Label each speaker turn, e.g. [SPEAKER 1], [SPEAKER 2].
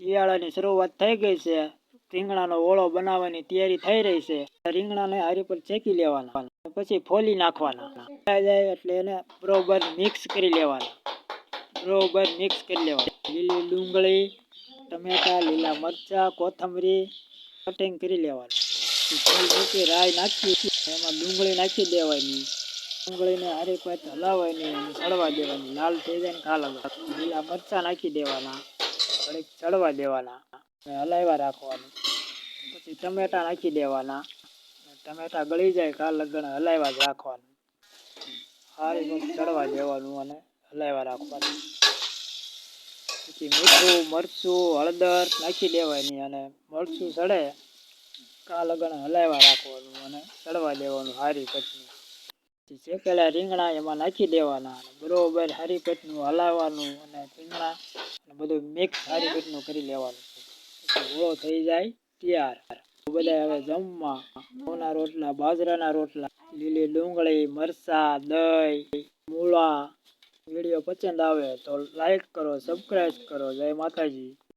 [SPEAKER 1] શિયાળાની શરૂઆત થઈ ગઈ છે. રીંગણાનો ઓળો બનાવવાની તૈયારી થઈ રહી છે. રીંગણાને હારી પર ચેકી લેવાના. પછી ફોલી નાખવાના. જાય એટલે એને બરોબર મિક્સ કરી લેવાના. બરોબર મિક્સ કરી લેવાના. લીલી ડુંગળી, ટમેટા, લીલા મરચા, કોથમરી, કટિંગ કરી લેવાની. રાઈ નાખી. એમાં ડુંગળી નાખી દેવાની. ડુંગળીને હારી પર હલાવવાની હળવા દેવાની. લાલ થઈ જાય ને ખાલ લીલા મરચા નાખી દેવાના. ઘડીક ચડવા દેવાના હલાવ્યા રાખવાનું. પછી ટમેટા નાખી દેવાના. ટમેટા ગળી જાય કાલ લગણ હલાવ્યા જ રાખવાનું. પર ચડવા દેવાનું અને હલાવ્યા રાખવાનું. પછી મીઠું, મરચું, હળદર નાખી દેવાની અને મરચું સડે કા લગણ હલાવ્યા રાખવાનું અને ચડવા દેવાનું પછી પછી. શેકેલા રીંગણા એમાં નાખી દેવાના બરોબર હારી હલાવવાનું અને રીંગણા બધું મિક્સ હારી પેટનું કરી લેવાનું. ઓળો થઈ જાય તૈયાર. બધા હવે જમવા. ઘઉંના રોટલા, બાજરાના રોટલા, લીલી ડુંગળી, મરચા, દહીં, મૂળા. વીડિયો પસંદ આવે તો લાઈક કરો સબસ્ક્રાઈબ કરો. જય માતાજી.